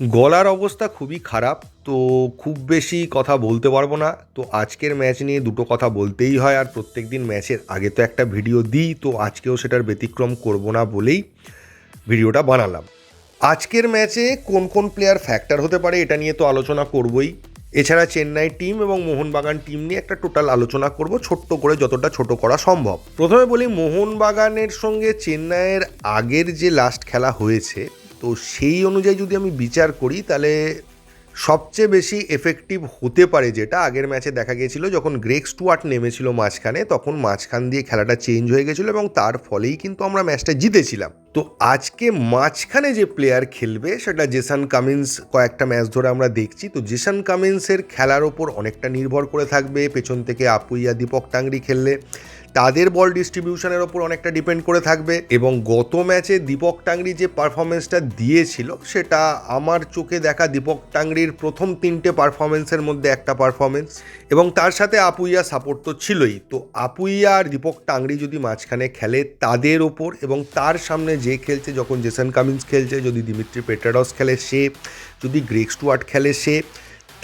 গলার অবস্থা খুবই খারাপ, তো খুব বেশি কথা বলতে পারব না। তো আজকের ম্যাচ নিয়ে দুটো কথা বলতেই হয়, আর প্রত্যেক দিন ম্যাচের আগে তো একটা ভিডিও দিই, তো আজকেও সেটার ব্যতিক্রম করব না বলেই ভিডিওটা বানালাম। আজকের ম্যাচে কোন কোন প্লেয়ার ফ্যাক্টর হতে পারে এটা নিয়ে তো আলোচনা করবই। এছাড়া চেন্নাই টিম এবং মোহনবাগান টিম নিয়ে একটা টোটাল আলোচনা করব, ছোট্ট করে যতটা ছোট করা সম্ভব। প্রথমে বলি, মোহনবাগানের সঙ্গে চেন্নাইয়ের আগের যে লাস্ট খেলা হয়েছে তো সেই অনুযায়ী যদি আমি বিচার করি, তাহলে সবচেয়ে বেশি এফেক্টিভ হতে পারে যেটা। আগের ম্যাচে দেখা গিয়েছিল, যখন গ্রেক স্টুয়ার্ট নেমেছিল মাঝখানে, তখন মাঝখান দিয়ে খেলাটা চেঞ্জ হয়ে গেছিল এবং তার ফলেই কিন্তু আমরা ম্যাচটা জিতেছিলাম। তো আজকে মাঝখানে যে প্লেয়ার খেলবে, সেটা জেসান কামিন্স কয়েকটা ম্যাচ ধরে আমরা দেখছি। তো জেসান কামিন্সের খেলার ওপর অনেকটা নির্ভর করে থাকবে। পেছন থেকে আপুইয়া, দীপক টাংরি খেললে। তাদের বল ডিস্ট্রিবিউশনের ওপর অনেকটা ডিপেন্ড করে থাকবে এবং গত ম্যাচে দীপক টাংরি যে পারফরমেন্সটা দিয়েছিল, সেটা আমার চোখে দেখা দীপক টাংরির প্রথম তিনটে পারফরমেন্সের মধ্যে একটা পারফরমেন্স এবং তার সাথে আপুইয়া সাপোর্ট তো ছিলই। তো আপুইয়া আর দীপক টাংরি যদি মাঝখানে খেলে তাদের ওপর এবং তার সামনে যে খেলছে, যখন জেসন কামিন্স খেলছে, যদি দিমিত্রি পেট্রাডস খেলে সে, যদি গ্রেক স্টুয়ার্ট খেলে সে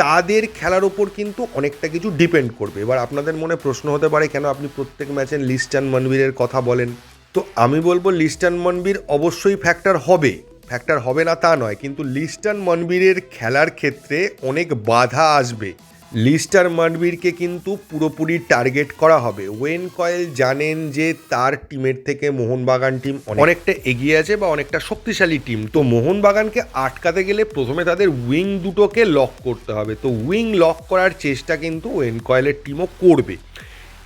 তাদের খেলার ওপর কিন্তু অনেকটা কিছু ডিপেন্ড করবে। এবার আপনাদের মনে প্রশ্ন হতে পারে, কেন আপনি প্রত্যেক ম্যাচে লিস্টান মনবীরের কথা বলেন? তো আমি বলব, লিস্টান মনবীর অবশ্যই ফ্যাক্টর হবে। ফ্যাক্টর হবে না তা নয়, কিন্তু লিস্টান মনবীরের খেলার ক্ষেত্রে অনেক বাধা আসবে। লিস্টার মনবীরকে কিন্তু পুরোপুরি টার্গেট করা হবে। ওয়েন কয়েল জানেন যে তার টিমের থেকে মোহনবাগান টিম অনেকটা এগিয়ে আছে বা অনেকটা শক্তিশালী টিম। তো মোহনবাগানকে আটকাতে গেলে প্রথমে তাদের উইং দুটোকে লক করতে হবে। তো উইং লক করার চেষ্টা কিন্তু ওয়েন কয়েলের টিমও করবে।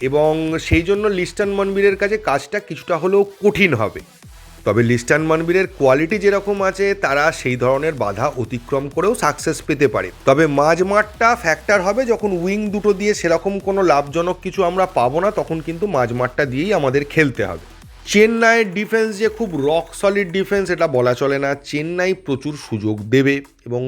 এবং সেই জন্য লিস্টান মনবীরের কাছে কাজটা কিছুটা হলেও কঠিন হবে। তবে লিস্টান মনবীরের কোয়ালিটি যেরকম আছে, তারা সেই ধরনের বাধা অতিক্রম করেও সাকসেস পেতে পারে। তবে মাঝ মাঠটা ফ্যাক্টর হবে যখন উইং দুটো দিয়ে সেরকম কোনো লাভজনক কিছু আমরা পাবো না, তখন কিন্তু মাঝ মাঠটা দিয়েই আমাদের খেলতে হবে। চেন্নাইয়ের ডিফেন্স যে খুব রক সলিড ডিফেন্স এটা বলা চলে না। চেন্নাই প্রচুর সুযোগ দেবে এবং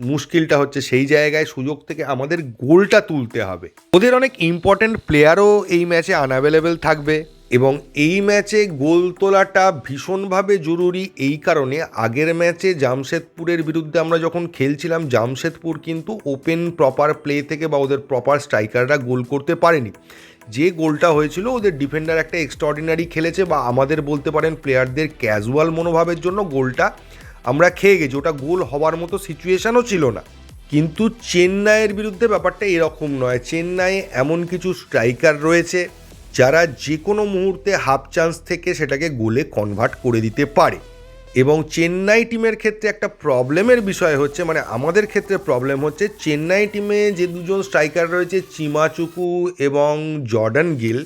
মুশকিলটা হচ্ছে সেই জায়গায় সুযোগ থেকে আমাদের গোলটা তুলতে হবে। ওদের অনেক ইম্পর্ট্যান্ট প্লেয়ারও এই ম্যাচে আনঅ্যাভেলেবেল থাকবে। এবং এই ম্যাচে গোল তোলাটা ভীষণভাবে জরুরি এই কারণে আগের ম্যাচে জামশেদপুরের বিরুদ্ধে আমরা যখন খেলছিলাম, জামশেদপুর কিন্তু ওপেন প্রপার প্লে থেকে বা ওদের প্রপার স্ট্রাইকাররা গোল করতে পারেনি। যে গোলটা হয়েছিল, ওদের ডিফেন্ডার একটা এক্সট্রাঅর্ডিনারি খেলেছে বা আমাদের বলতে পারেন প্লেয়ারদের ক্যাজুয়াল মনোভাবের জন্য গোলটা আমরা খেয়ে গেছি। ওটা গোল হওয়ার মতো সিচুয়েশনও ছিল না। কিন্তু চেন্নাইয়ের বিরুদ্ধে ব্যাপারটা এরকম নয়। চেন্নাই এমন কিছু স্ট্রাইকার রয়েছে যারা যে কোনো মুহূর্তে হাফ চান্স থেকে সেটাকে গোলে কনভার্ট করে দিতে পারে। এবং চেন্নাই টিমের ক্ষেত্রে একটা প্রবলেমের বিষয় হচ্ছে মানে আমাদের ক্ষেত্রে প্রবলেম হচ্ছে, চেন্নাই টিমে যে দুজন স্ট্রাইকার রয়েছে, চিমাচুকু এবং জর্ডান গিল,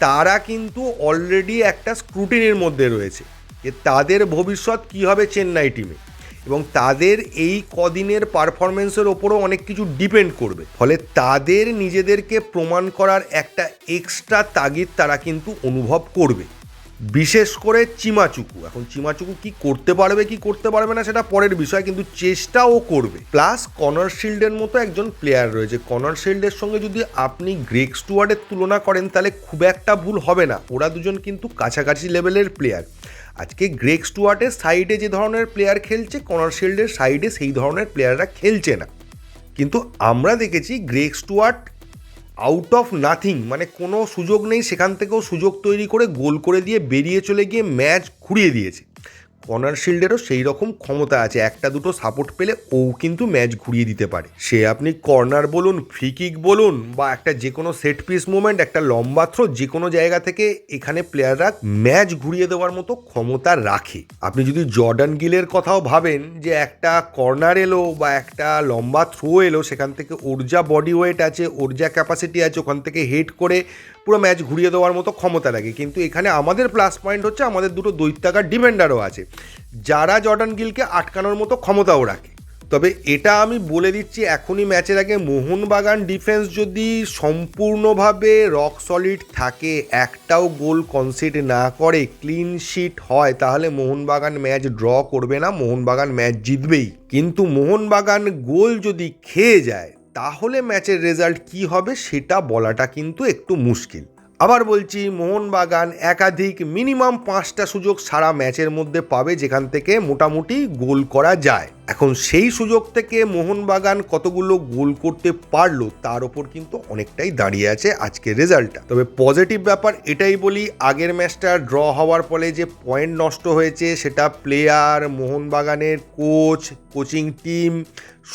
তারা কিন্তু অলরেডি একটা স্ক্রুটিনির মধ্যে রয়েছে যে তাদের ভবিষ্যৎ কী হবে চেন্নাই টিমে। এবং তাদের এই কদিনের পারফরমেন্সের ওপরও অনেক কিছু ডিপেন্ড করবে। ফলে তাদের নিজেদেরকে প্রমাণ করার একটা এক্সট্রা তাগিদ তারা কিন্তু অনুভব করবে। বিশেষ করে চিমাচুকু। এখন চিমাচুকু কি করতে পারবে, কি করতে পারবে না সেটা পরের বিষয়, কিন্তু চেষ্টাও করবে। প্লাস কর্নার শিল্ডের মতো একজন প্লেয়ার রয়েছে। কর্নার শিল্ডের সঙ্গে যদি আপনি গ্রেক স্টুয়ার্ডের তুলনা করেন, তাহলে খুব একটা ভুল হবে না। ওরা দুজন কিন্তু কাছাকাছি লেভেলের প্লেয়ার আজকে গ্রেক স্টুয়ার্টের সাইডে যে ধরনের প্লেয়ার খেলছে কনারশিল্ডের সাইডে সেই ধরনের প্লেয়াররা খেলছে না। কিন্তু আমরা দেখেছি Greg Stuart out of nothing মানে কোনো সুযোগ নেই, সেখান থেকেও সুযোগ তৈরি করে গোল করে দিয়ে বেরিয়ে চলে গিয়ে ম্যাচ ঘুরিয়ে দিয়েছে। কর্নার শিল্ডেরও সেই রকম ক্ষমতা আছে। একটা দুটো সাপোর্ট পেলে ও কিন্তু ম্যাচ ঘুরিয়ে দিতে পারে। সে আপনি কর্নার বলুন ফ্রিকিক বলুন বা একটা যে কোনো সেট পিস মুভমেন্ট একটা লম্বা থ্রো যে কোনো জায়গা থেকে এখানে প্লেয়াররা ম্যাচ ঘুরিয়ে দেওয়ার মতো ক্ষমতা রাখে। আপনি যদি জর্ডান গিলের কথাও ভাবেন যে একটা কর্নার এলো বা একটা লম্বা থ্রো এলো, সেখান থেকে ওর যা বডি ওয়েট আছে, ওর যা ক্যাপাসিটি আছে, ওখান থেকে হেড করে পুরো ম্যাচ ঘুরিয়ে দেওয়ার মতো ক্ষমতা লাগে কিন্তু এখানে আমাদের প্লাস পয়েন্ট হচ্ছে, আমাদের দুটো দৈত্যাকার ডিফেন্ডারও আছে। যারা জর্ডান গিলকে আটকানোর মতো ক্ষমতাও রাখে। তবে এটা আমি বলে দিচ্ছি, এখনই ম্যাচের আগে মোহনবাগান ডিফেন্স যদি সম্পূর্ণভাবে রক সলিড থাকে, একটাও গোল কনসিড না করে ক্লিন শিট হয়, তাহলে মোহনবাগান ম্যাচ ড্র করবে না, মোহনবাগান ম্যাচ জিতবেই। কিন্তু মোহনবাগান গোল যদি খেয়ে যায় তাহলে ম্যাচের রেজাল্ট কি হবে সেটা বলাটা কিন্তু একটু মুশকিল। আবার বলছি, মোহনবাগান একাধিক মিনিমাম পাঁচটা সুযোগ সারা ম্যাচের মধ্যে পাবে যেখান থেকে মোটামুটি গোল করা যায়। এখন সেই সুযোগ থেকে মোহনবাগান কতগুলো গোল করতে পারল, তার ওপর কিন্তু অনেকটাই দাঁড়িয়ে আছে আজকের রেজাল্টটা তবে পজিটিভ ব্যাপার এটাই বলি, আগের ম্যাচটা ড্র হওয়ার ফলে যে পয়েন্ট নষ্ট হয়েছে, সেটা প্লেয়ার মোহনবাগানের কোচ কোচিং টিম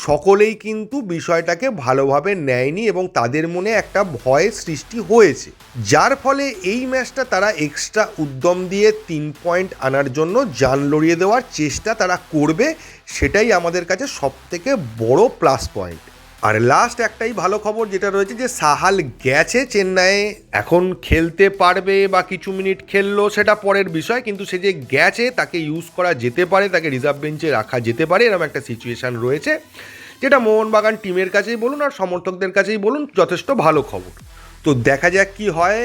সকলেই কিন্তু বিষয়টাকে ভালোভাবে নেয়নি এবং তাদের মনে একটা ভয় সৃষ্টি হয়েছে। যার ফলে এই ম্যাচটা তারা এক্সট্রা উদ্যম দিয়ে তিন পয়েন্ট আনার জন্য জান লড়িয়ে দেওয়ার চেষ্টা তারা করবে, সেটাই আমাদের কাছে সবথেকে বড় প্লাস পয়েন্ট আর লাস্ট একটাই ভালো খবর যেটা রয়েছে যে সাহাল গেছে চেন্নাইয়ে, এখন খেলতে পারবে বা কিছু মিনিট খেললো সেটা পরের বিষয়, কিন্তু সে যে গেছে তাকে ইউজ করা যেতে পারে, তাকে রিজার্ভ বেঞ্চে রাখা যেতে পারে, এরকম একটা সিচুয়েশান রয়েছে, যেটা মোহনবাগান টিমের কাছেই বলুন আর সমর্থকদের কাছেই বলুন, যথেষ্ট ভালো খবর। তো দেখা যাক কি হয়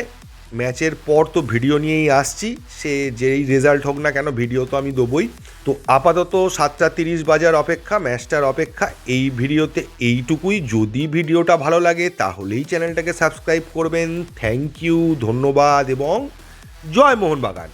ম্যাচের পর তো ভিডিও নিয়েই আসছি, সে যেই রেজাল্ট হোক না কেন ভিডিও তো আমি দেবই। তো আপাতত সাতটা তিরিশ বাজার অপেক্ষা, ম্যাচটার অপেক্ষা, এই ভিডিওতে এইটুকুই। যদি ভিডিওটা ভালো লাগে তাহলেই চ্যানেলটাকে সাবস্ক্রাইব করবেন। থ্যাংক ইউ, ধন্যবাদ এবং জয় মোহনবাগান।